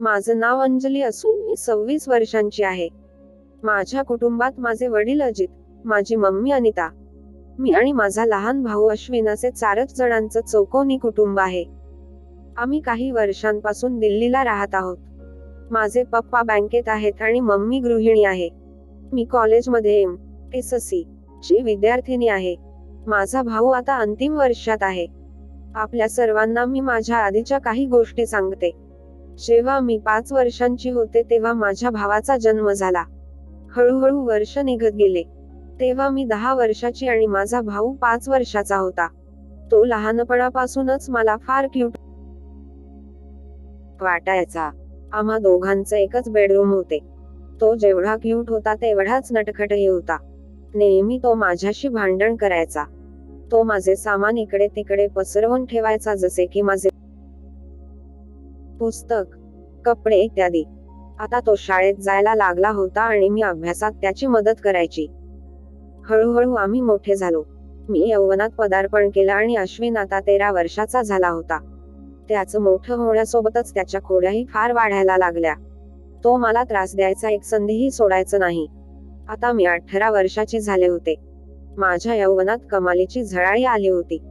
माझं नाव अंजली असून मी सव्वीस वर्षांची आहे. माझ्या कुटुंबात माझे वडील अजित माझी मम्मी अनिता मी आणि माझा लहान भाऊ अश्विन असे चारच जणांचं चौकोनी कुटुंब आहे. आम्ही काही वर्षांपासून दिल्लीला राहत आहोत. माझे पप्पा बँकेत आहेत आणि मम्मी गृहिणी आहे. मी कॉलेजमध्ये एम. एस. सी. ची विद्यार्थिनी आहे. माझा भाऊ आता अंतिम वर्षात आहे. आपल्या सर्वांना मी माझ्या आधीच्या काही गोष्टी सांगते. जेव्हा मी पाच वर्षांची होते तेव्हा माझ्या भावाचा जन्म झाला. हळूहळू वर्ष निघत गेले. तेव्हा मी दहा वर्षाची आणि माझा भाऊ पाच वर्षाचा होता. तो लहानपणापासूनच मला फार क्यूट वाटायचा. आम्हा दोघांचं एकच बेडरूम होते. तो जेवढा क्यूट होता तेवढाच नटखटही होता. नेहमी तो माझ्याशी भांडण करायचा. तो माझे सामान इकडे तिकडे पसरवून ठेवायचा जसे की माझे पुस्तक कपडे इत्यादी. आता तो शाळेत जायला लागला होता आणि मी अभ्यासात त्याची मदत करायची. हळूहळू आम्ही मोठे झालो. मी यवनात पदार्पण केलं आणि अश्विन आता तेरा वर्षाचा झाला होता. त्याचं मोठं होण्यासोबतच त्याच्या खोड्याही फार वाढायला लागल्या. तो मला त्रास द्यायचा एक संधीही सोडायचं नाही. आता मी अठरा वर्षाचे झाले होते. माझ्या यौवनात कमालीची झळाळी आली होती.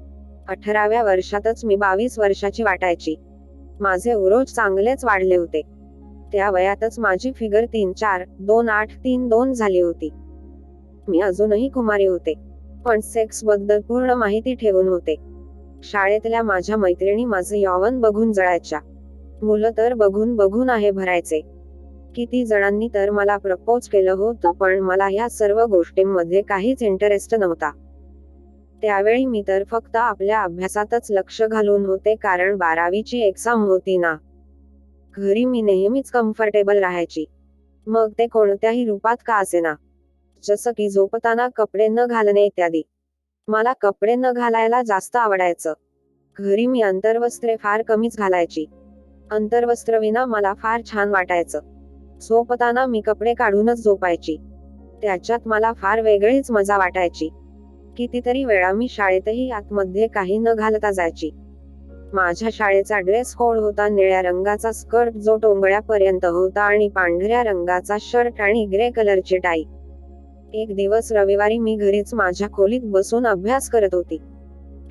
अठराव्या वर्षातच मी बावीस वर्षाची वाटायची. माझे उरोज चांगलेच वाढले होते. त्या वयातच माझी फिगर तीन चार दोन आठ तीन दोन झाली होती. मी अजूनही कुमारी होते पण सेक्सबद्दल पूर्ण माहिती ठेवून होते. शाळेतल्या माझ्या मैत्रिणी माझं यौवन बघून जळायच्या. मुलं तर बघून बघून आहे भरायचे. किती जणांनी तर मला प्रपोज केलं होतं पण मला या सर्व गोष्टींमध्ये काहीच इंटरेस्ट नव्हता. त्यावेळी मी तर फक्त आपल्या अभ्यासातच लक्ष घालून होते कारण बारावीची एक्झाम होती ना. घरी मी नेहमीच कम्फर्टेबल राहायची. मग ते कोणत्याही रूपात का असेना. जसं की झोपताना कपडे न घालणे इत्यादी. मला कपडे न घालायला जास्त आवडायचं. घरी मी अंतर्वस्त्रे फार कमीच घालायची. अंतर्वस्त्र विना मला फार छान वाटायचं. झोपताना मी कपडे काढूनच झोपायची. त्याच्यात मला फार वेगळीच मजा वाटायची. कितीतरी वेळा मी शाळेतही आतमध्ये काही न घालता जायची. माझ्या शाळेचा ड्रेस कोड होता निळ्या रंगाचा स्कर्ट जो टोंगळ्यापर्यंत होता आणि पांढऱ्या रंगाचा शर्ट आणि ग्रे कलरची टाई. एक दिवस रविवारी मी घरीच माझ्या खोलीत बसून अभ्यास करत होती.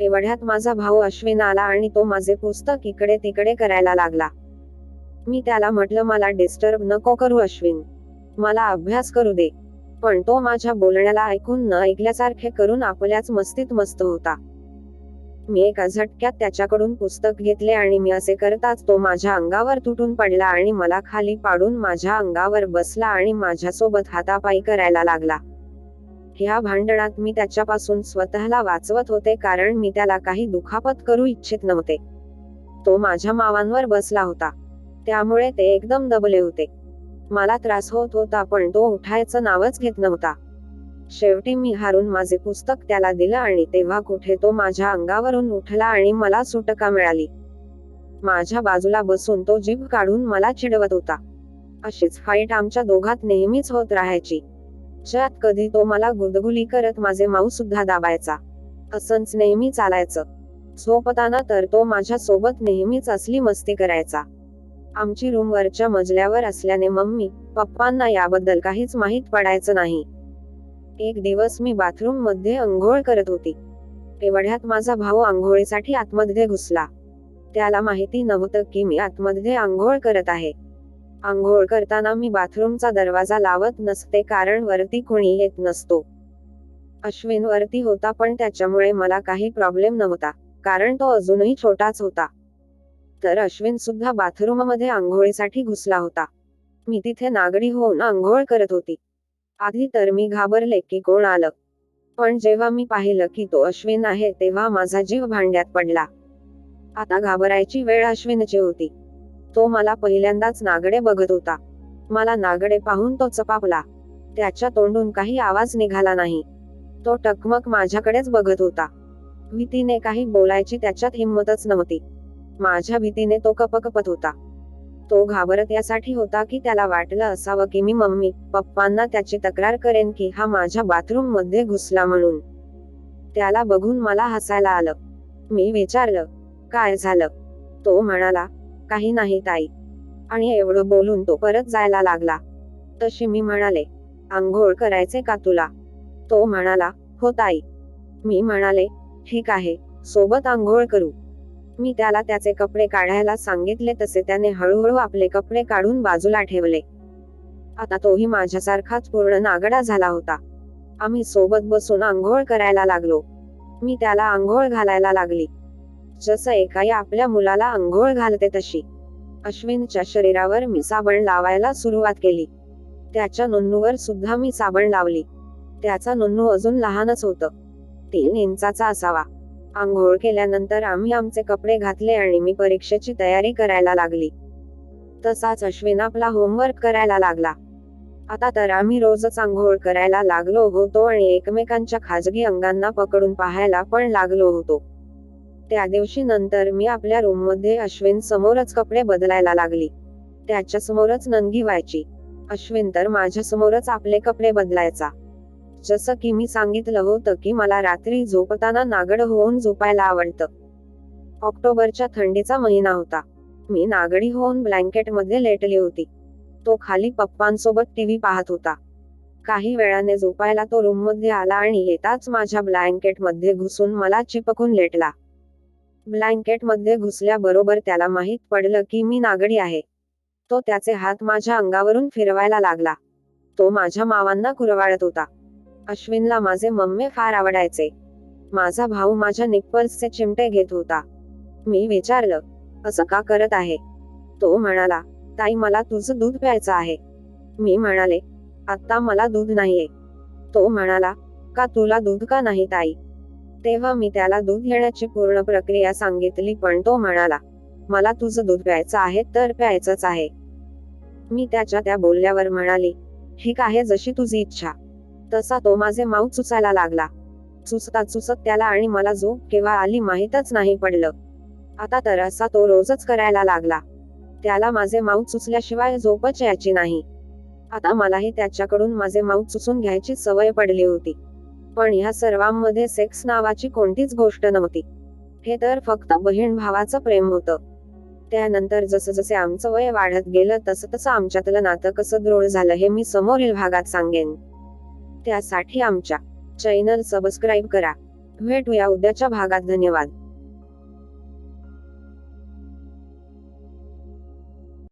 तेवढ्यात माझा भाऊ अश्विन आला आणि तो माझे पुस्तक इकडे तिकडे करायला लागला. मी त्याला म्हटलं मला डिस्टर्ब नको करू अश्विन. मला अभ्यास करू दे. पण तो माझ्या बोलण्याला ऐकून न ऐकल्यासारखे करून आपल्याच मस्तीत मस्त होता. मी एका झटक्यात त्याच्याकडून पुस्तक घेतले आणि मी असे करताच तो माझ्या अंगावर तुटून पडला आणि मला खाली पाडून माझ्या अंगावर बसला आणि माझ्यासोबत हातापायी करायला लागला. ह्या भांडणात मी त्याच्यापासून स्वतःला वाचवत होते कारण मी त्याला काही दुखापत करू इच्छित नव्हते. तो माझ्या मावांवर बसला होता. त्यामुळे ते एकदम दबले होते. मला त्रास होत होता पण तो उठायचं नावच घेत नव्हता. शेवटी मी हारून माझे पुस्तक त्याला दिलं आणि तेव्हा कुठे तो माझ्या अंगावरून उठला आणि मला सुटका मिळाली. माझ्या बाजूला बसून तो जीभ काढून मला चिडवत होता. अशीच फाईट आमच्या दोघात नेहमीच होत राहायची. ज्यात कधी तो मला गुदगुली करत माझे माऊ सुद्धा दाबायचा. असंच नेहमी चालायचं. झोपताना तर तो माझ्या सोबत नेहमीच असली मस्ती करायचा. आमची रूम वरच्या मजल्यावर असल्याने मम्मी पप्पांना याबद्दल काहीच माहीत पडायचं नाही. एक दिवस मी बाथरूममध्ये अंघोळ करत होती. तेवढ्यात माझा भाऊ आंघोळीसाठी आतमध्ये घुसला. त्याला माहिती नव्हतं की मी आतमध्ये आंघोळ करत आहे. आंघोळ करताना मी बाथरूमचा दरवाजा लावत नसते कारण वरती कोणी येत नसतो. अश्विन वरती होता पण त्याच्यामुळे मला काही प्रॉब्लेम नव्हता कारण तो अजूनही छोटाच होता. तर अश्विन सुद्धा बाथरूममध्ये आंघोळीसाठी घुसला होता. मी तिथे नागडी होऊन आंघोळ करत होती. आधी तर मी घाबरले की कोण आलं. पण जेव्हा मी पाहिलं की तो अश्विन आहे तेव्हा माझा जीव भांड्यात पडला. आता घाबरायची वेळ अश्विनची होती. तो मला पहिल्यांदाच नागडे बघत होता. मला नागडे पाहून तो चपापला. त्याच्या तोंडून काही आवाज निघाला नाही. तो टकमक माझ्याकडेच बघत होता. भीतीने काही बोलायची त्याच्यात हिंमतच नव्हती. माझ्या भीतीने तो कपकपत होता. तो घाबरत यासाठी होता की त्याला वाटलं असावं की मी मम्मी पप्पांना त्याची तक्रार करेन की हा माझ्या बाथरूममध्ये घुसला म्हणून. त्याला बघून मला हसायला आलं. मी विचारलं काय झालं? तो म्हणाला काही नाही ताई. आणि एवढं बोलून तो परत जायला लागला. तशी मी म्हणाले आंघोळ करायचे का तुला? तो म्हणाला हो ताई. मी म्हणाले ठीक आहे सोबत आंघोळ करू. मी त्याला त्याचे कपडे काढायला सांगितले तसे त्याने हळूहळू आपले कपडे काढून बाजूला ठेवले. आता तोही माझ्यासारखाच पूर्ण नागडा झाला होता. आम्ही सोबत बसून आंघोळ करायला लागलो. मी त्याला आंघोळ घालायला लागली. जसं एकाई आपल्या मुलाला आंघोळ घालते तशी. अश्विनच्या शरीरावर मी साबण लावायला सुरुवात केली. त्याच्या नुन्नूवर सुद्धा मी साबण लावली. त्याचा नुन्नू अजून लहानच होत. तीन इंचाचा असावा. आंघोळ केल्यानंतर आम्ही आमचे कपडे घातले आणि मी परीक्षेची तयारी करायला लागली. तसाच अश्विन आपला होमवर्क करायला लागला. आता तर आम्ही रोजच आंघोळ करायला लागलो होतो आणि एकमेकांच्या खाजगी अंगांना पकडून पाहायला पण लागलो होतो. त्या दिवशी नंतर मी आपल्या रूममध्ये अश्विन समोरच कपडे बदलायला लागली. त्याच्या समोरच नंगी व्हायची. अश्विन तर माझ्या समोरच आपले कपडे बदलायचा. जसं की मी सांगितलं होतं की मला रात्री झोपताना नागड होऊन झोपायला आवडतं. ऑक्टोबरच्या थंडीचा महिना होता. मी नागडी होऊन ब्लँकेटमध्ये लेटली होती. तो खाली पप्पांसोबत टीव्ही पाहत होता. काही वेळाने झोपायला तो रूममध्ये आला आणि येताच माझ्या ब्लँकेटमध्ये घुसून मला चिपकून लेटला. ब्लँकेटमध्ये घुसल्याबरोबर त्याला माहीत पडलं की मी नागडी आहे. तो त्याचे हात माझ्या अंगावरून फिरवायला लागला. तो माझ्या मावांना कुरवाळत होता. अश्विनला माझे मम्मी फार आवडायचे. माझा भाऊ माझ्या निप्पल्सचे चिमटे घेत होता. मी विचारलं असं का करत आहे? तो म्हणाला ताई मला तुझं दूध प्यायचं आहे. मी म्हणाले आत्ता मला दूध नाहीये. तो म्हणाला का तुला दूध का नाही ताई? तेव्हा मी त्याला दूध घेण्याची पूर्ण प्रक्रिया सांगितली पण तो म्हणाला मला तुझं दूध प्यायचं आहे तर प्यायचंच आहे. मी त्याच्या त्या बोलल्यावर म्हणाली ठीक आहे जशी तुझी इच्छा. तसा तो माझे माऊ चुचायला लागला. चुसता चुचत त्याला आणि मला झोप केव्हा आली माहीतच नाही पडलं. आता तर असा तो रोजच करायला लागला. त्याला माझे माऊ चुचल्याशिवाय झोपच यायची नाही. आता मलाही त्याच्याकडून माझे माऊ चुचून घ्यायची सवय पडली होती. पण ह्या सर्वांमध्ये सेक्स नावाची कोणतीच गोष्ट नव्हती. हे तर फक्त बहीण भावाचं प्रेम होतं. त्यानंतर जसं जसे आमचं वय वाढत गेलं तसं तसं आमच्यातलं नातं कसं दृढ झालं हे मी समोरील भागात सांगेन. त्यासाठी आमच्या चॅनल सबस्क्राईब करा. भेटूया उद्याच्या भागात. धन्यवाद.